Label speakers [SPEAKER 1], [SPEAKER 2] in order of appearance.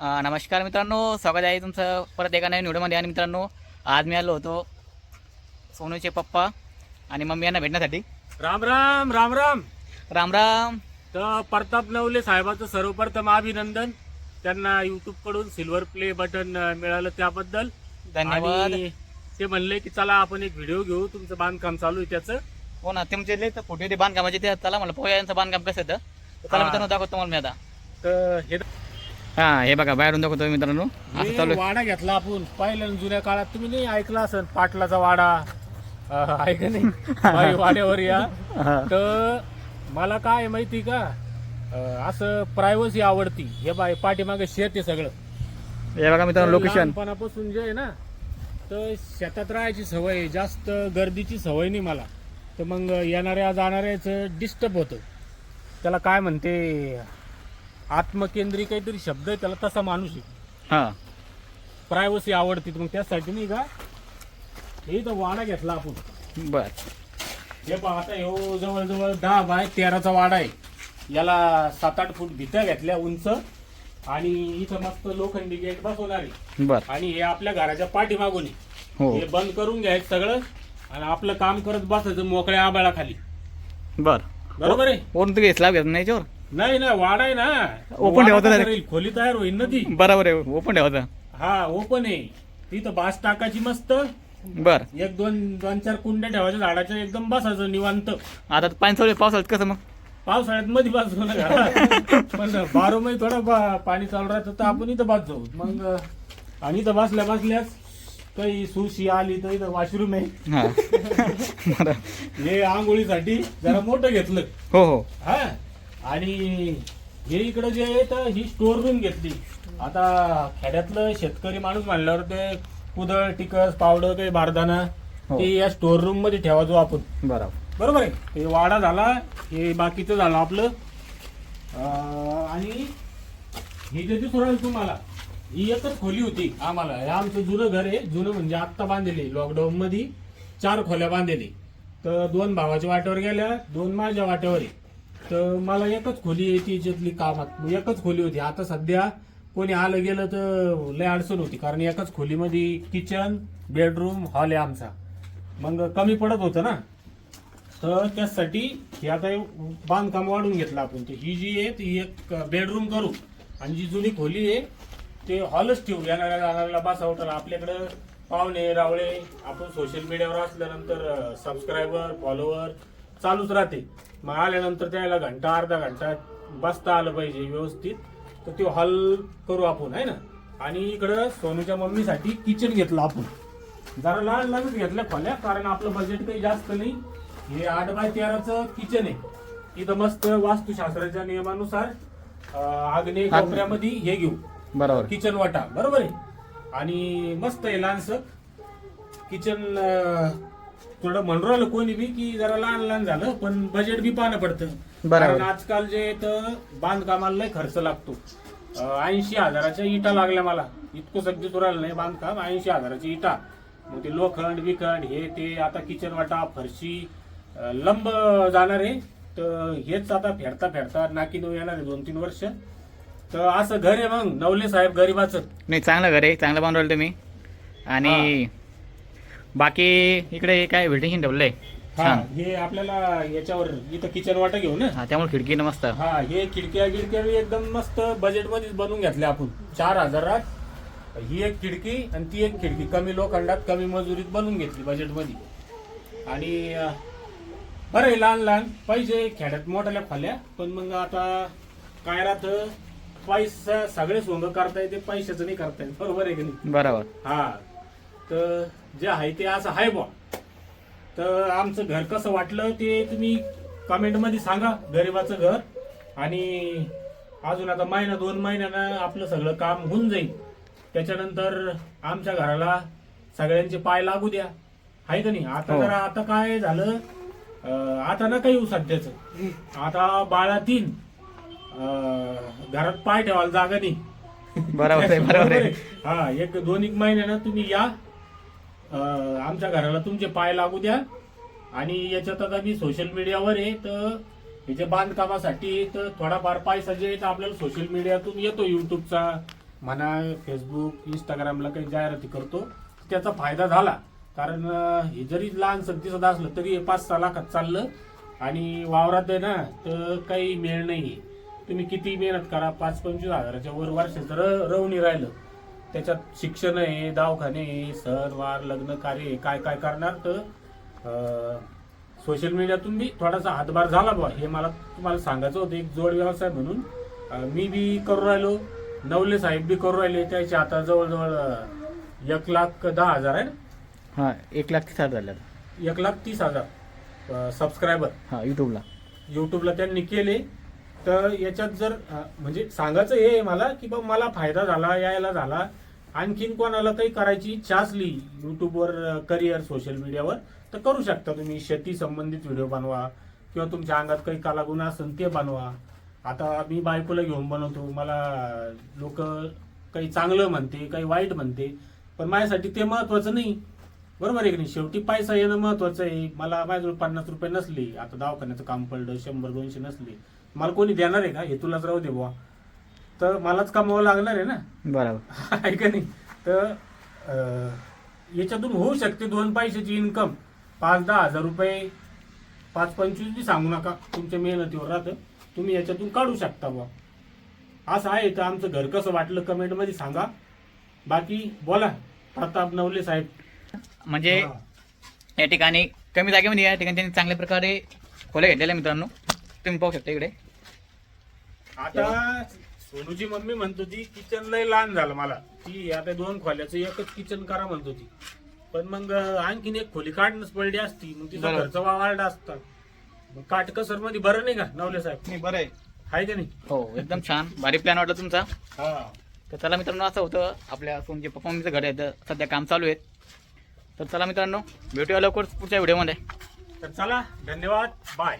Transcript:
[SPEAKER 1] नमस्कार मित्रांनो स्वागत आहे तुमचं परत एका नवीन व्हिडिओमध्ये. आणि मित्रांनो आज मी आलो होतो सोनूचे पप्पा आणि मम्मी यांना भेटण्यासाठी.
[SPEAKER 2] राम राम राम राम.
[SPEAKER 1] राम राम.
[SPEAKER 2] तर प्रताप नवले साहेबाचं सर्वप्रथम अभिनंदन. त्यांना युट्यूबकडून सिल्वर प्ले बटन मिळालं त्याबद्दल.
[SPEAKER 1] धन्यवाद.
[SPEAKER 2] ते म्हणले की चला आपण एक व्हिडिओ घेऊ. तुमचं बांधकाम चालू आहे त्याचं.
[SPEAKER 1] हो ना तुमचे लय तर फोटो ते बांधकामाचे ते चला मला पोया यांचं बांधकाम कसं येतं तर. चला. मित्रांनो दाखवतो तुम्हाला मी आता.
[SPEAKER 2] तर हे
[SPEAKER 1] हा हे बघा बाहेरून दाखवतो मित्रांनो. असं चालू आहे.
[SPEAKER 2] वाडा घेतला आपण. पाहिलं ना जुन्या काळात तुम्ही नाही ऐकला असेल पाटलाचा वाडा. अं, आहे का नाही? बाई वाड्यावर या.
[SPEAKER 1] हा.
[SPEAKER 2] तर मला काय आहे माहिती का? अं, असं प्रायव्हसी आवडती. हे बाय पाठीमागे शेत आहे सगळं.
[SPEAKER 1] हे बघा मित्रांनो लोकेशन
[SPEAKER 2] लहानपणापासून जे आहे ना तर शेतात राहायची सवय आहे. जास्त गर्दीची सवय नाही मला. तर मग येणाऱ्या जाणाऱ्याच डिस्टर्ब होतं. त्याला काय म्हणते? आत्मकेंद्री काहीतरी शब्द आहे त्याला तसा माणूस आहे.
[SPEAKER 1] हा.
[SPEAKER 2] प्रायव्हसी आवडते मग त्यासाठी नाही का हे तर वाडा घेतला आपण.
[SPEAKER 1] बर.
[SPEAKER 2] हे पहा आता ह्यो जवळजवळ दहा बाय तेराचा वाडा आहे. याला सात आठ फूट भित्या घेतल्या उंच आणि इथं मस्त लोखंडी गेट बसवणार आहे.
[SPEAKER 1] बर.
[SPEAKER 2] आणि हे आपल्या घराच्या पाठीमागून आहे.
[SPEAKER 1] हो.
[SPEAKER 2] हे बंद करून घ्यायचं सगळं आणि आपलं काम करत बसायचं मोकळ्या आबाळाखाली
[SPEAKER 1] बर.
[SPEAKER 2] बरोबर आहे?
[SPEAKER 1] वरून तुम्ही स्लॅब घेत नाही याच्यावर?
[SPEAKER 2] नाही ना वाडा आहे ना. वाडा
[SPEAKER 1] ठेवता direct.
[SPEAKER 2] खोली तयार होईल ना ती.
[SPEAKER 1] बरोबर आहे ओपन ठेवायचं
[SPEAKER 2] हा ओपन आहे. तिथं बास टाकायची मस्त.
[SPEAKER 1] बर.
[SPEAKER 2] एक दोन दोन चार कुंड्या ठेवायच्या. झाडाच्या एकदम बसायचं निवांत.
[SPEAKER 1] आता पाणी पावसाळ्यात कसं मग?
[SPEAKER 2] पावसाळ्यात मध्ये बाजू नका पण बारो मध्ये थोडं बा- पाणी चालू राहतं तर आपण इथं बाज जाऊ मग आणि इथं बसल्या बसल्यास काही सुशी आली तर इथं वॉशरूम आहे.
[SPEAKER 1] हा. बरं.
[SPEAKER 2] हे आंघोळीसाठी जरा मोठं घेतलं.
[SPEAKER 1] हो हो.
[SPEAKER 2] हा. आणि हे इकडं जे आहे तर ही स्टोर रूम घेतली. आता खेड्यातलं शेतकरी माणूस म्हणल्यावर ते कुदळ टिकस पावडं काही बारदाना
[SPEAKER 1] हो.
[SPEAKER 2] ते या स्टोर रूममध्ये ठेवायचो आपण.
[SPEAKER 1] बरोबर.
[SPEAKER 2] बरोबर आहे? हे वाडा झाला हे बाकीचं झालं आपलं. अं, आणि हे जे दिसून राहिलं तुम्हाला ही एकच खोली होती आम्हाला. हे आमचं जुनं घर आहे. जुनं म्हणजे आत्ता बांधलेले लॉकडाऊन मध्ये चार खोल्या बांधलेली. तर दोन भावाच्या वाट्यावर गेल्या दोन माझ्या वाट्यावर आहे. तर मला एकच खोली आहे त्याच्यातली कामात. एकच खोली होती. आता सध्या कोणी आलं गेलं तर लय अडचण होती. कारण एकाच खोलीमध्ये किचन बेडरूम हॉल आहे आमचा. मग कमी पडत होतं ना. तर त्यासाठी हे आता हे बांधकाम वाढून घेतलं आपण. तर ही जी आहे ती एक बेडरूम करू. आणि जी जुनी खोली आहे ते हॉलच ठेवू. येणाऱ्या जाणाऱ्याला बसा उठायला आपल्याकडं पाहुणे रावळे आपण सोशल मीडियावर असल्यानंतर सबस्क्रायबर फॉलोवर चालूच राहते. मग आल्यानंतर त्याला घंटा अर्धा घंटा बसता आलं पाहिजे व्यवस्थित. तर ते हॉल करू आपण आहे ना? आणि इकडं सोनूच्या मम्मीसाठी किचन घेतलं आपण. जरा लहान लहानच घेतल्या खोल्या कारण आपलं बजेट काही जास्त नाही. हे आठ बाय तेराचं किचन आहे. इथं मस्त वास्तुशास्त्राच्या नियमानुसार अं, आग्नेय कोपऱ्यामध्ये हे घेऊ.
[SPEAKER 1] बरोबर.
[SPEAKER 2] किचन वाटा बरोबर आहे? आणि मस्त आहे लहानस किचन थोडं म्हणून राहिलं कोणी बी की जरा लहान लहान झालं पण बजेट बी पाहणं पडतं.
[SPEAKER 1] बरोबर.
[SPEAKER 2] कारण आजकाल जे तर बांधकामाला लय खर्च लागतो. ऐंशी हजाराच्या इटा लागल्या मला. इतकं सगळी राहिलं नाही बांधकाम ऐंशी हजाराची इटा. मग ते लोखंड बिखंड हे ते आता किचन वाटा फरशी अं, लंब जाणार आहे. तर हेच आता फेरता फेरता नाकी नऊ येणार आहे दोन तीन वर्ष. तर असं घर आहे मग नवले साहेब गरीबाचं.
[SPEAKER 1] नाही चांगलं घर आहे. चांगलं बांधून राहिलं तुम्ही. आणि बाकी इकडे काय वेटिंग ठेवलंय
[SPEAKER 2] हा
[SPEAKER 1] छान.
[SPEAKER 2] हे आपल्याला याच्यावर इथं किचन वाटा घेऊ ना
[SPEAKER 1] हा त्यामुळे खिडकी मस्त.
[SPEAKER 2] हा हे खिडक्या गिडक्या बी एकदम मस्त बजेट मध्येच बनवून घेतल्या आपण. चार हजारात. ही एक खिडकी आणि ती एक खिडकी. कमी लोखंडात कमी मजुरीत बनवून घेतली बजेटमध्ये आणि अं, बरं आहे लहान लहान. पाहिजे खेड्यात मोठ्याल्या खोल्या. पण मग आता काय राहतं? पैसा सगळे सोंग करता येते पैशाचं नाही करता येत. बरोबर आहे की नाही?
[SPEAKER 1] बरोबर.
[SPEAKER 2] हा. तर जे आहे ते असं आहे बा तर आमचं घर कसं वाटलं ते तुम्ही कमेंटमध्ये सांगा गरिबाचं घर. आणि अजून आता महिना दोन महिन्यानं आपलं सगळं काम होऊन जाईल. त्याच्यानंतर आमच्या घराला सगळ्यांचे पाय लागू द्या. आहे का नाही? आता
[SPEAKER 1] हो.
[SPEAKER 2] जरा आता काय झालं आता ना काही येऊ सध्याच. आता बाळा तीन घरात पाय ठेवायला जागा नाही.
[SPEAKER 1] बरोबर आहे बरोबर आहे.
[SPEAKER 2] हा एक दोन एक महिन्यानं तुम्ही या. आमच्या घराला तुमचे पाय लागू द्या. आणि याच्यात आता मी सोशल मीडियावर आहे तर याच्या बांधकामासाठी तर थोडाफार पैसा जे आहे तर आपल्याला सोशल मीडियातून येतो युट्यूबचा म्हणा फेसबुक इंस्टाग्रामला काही जाहिराती करतो. त्याचा फायदा झाला. कारण हे जरी लहान दिसत असलं तरी हे पाच सहा लाखात चाललं. आणि वावरात आहे ना तर काही मेळ नाही तुम्ही किती मेहनत करा पाच पंचवीस हजाराच्या वर वर्षाचं र रवणी राहिलं. त्याच्यात शिक्षण आहे दवाखाने आहे सण वार लग्न कार्य काय काय करणार तर सोशल मीडियातून बी थोडासा हातभार झाला बा हे मला तुम्हाला सांगायचं होतं एक जोड व्यवसाय म्हणून मी बी करू राहिलो नवले साहेब बी करू राहिले त्याचे आता जवळजवळ एक लाख दहा हजार आहे ना?
[SPEAKER 1] हां एक लाख तीस हजार झाले
[SPEAKER 2] एक लाख तीस हजार सबस्क्रायबर
[SPEAKER 1] हां यूट्यूबला
[SPEAKER 2] युट्यूबला त्यांनी केले. तर याच्यात जर म्हणजे सांगायचं हे मला की बा मला फायदा झाला यायला झाला आणखीन कोणाला काही करायची इच्छा असली युट्यूबवर करिअर सोशल मीडियावर तर करू शकता तुम्ही. शेती संबंधित व्हिडिओ बनवा किंवा तुमच्या अंगात काही कलागुण असेल ते बनवा. आता मी बायकोला घेऊन बनवतो. मला लोक काही चांगलं म्हणते काही वाईट म्हणते पण माझ्यासाठी ते महत्वाचं नाही. बरोबर आहे की नाही? शेवटी पैसा येणं महत्वाचं आहे. मला माझ्याजवळ पन्नास रुपये नसले. आता दवाखान्याचं काम पडलं शंभर दोनशे नसले. मला कोणी देणार आहे का? हे तुलाच राहू दे बुवा. तर मलाच कमावं लागणार आहे ना?
[SPEAKER 1] बरोबर.
[SPEAKER 2] आहे का नाही? तर अं, याच्यातून होऊ शकते दोन पैशाची इन्कम पाच दहा हजार रुपये पाच पंचवीस बी सांगू नका. तुमच्या मेहनतीवर राहतं. तुम्ही याच्यातून काढू शकता बुवा. असं आहे तर आमचं घर कसं वाटलं कमेंटमध्ये सांगा. बाकी बोला प्रताप नवले साहेब.
[SPEAKER 1] म्हणजे
[SPEAKER 2] हा.
[SPEAKER 1] या ठिकाणी कमी जागेमध्ये या ठिकाणी त्यांनी चांगल्या प्रकारे खोल्या घेतलेल्या आहे मित्रांनो. तुम्ही पाहू शकता इकडे.
[SPEAKER 2] आता सोनूची मम्मी म्हणत होती किचन लय लहान झालं मला. ती आता दोन खोल्याचं एकच किचन करा म्हणत होती. पण मग आणखीन एक खोली काढणंच पडली असती. मग तिचा
[SPEAKER 1] बरोबर.
[SPEAKER 2] खर्च वाढला असता. मग काटकसरमध्ये बरं नाही का नवले साहेब?
[SPEAKER 1] नाही बरं आहे.
[SPEAKER 2] आहे का नाही?
[SPEAKER 1] हो एकदम छान. भारी प्लॅन वाटला तुमचा.
[SPEAKER 2] हा.
[SPEAKER 1] तर चला मित्रांनो असं होतं. आपल्या सोनचे पप्पा मम्मीचं घर आहे. तर सध्या काम चालू आहेत. तर चला मित्रांनो भेटूया लवकर पुढच्या व्हिडिओमध्ये
[SPEAKER 2] तर चला धन्यवाद. बाय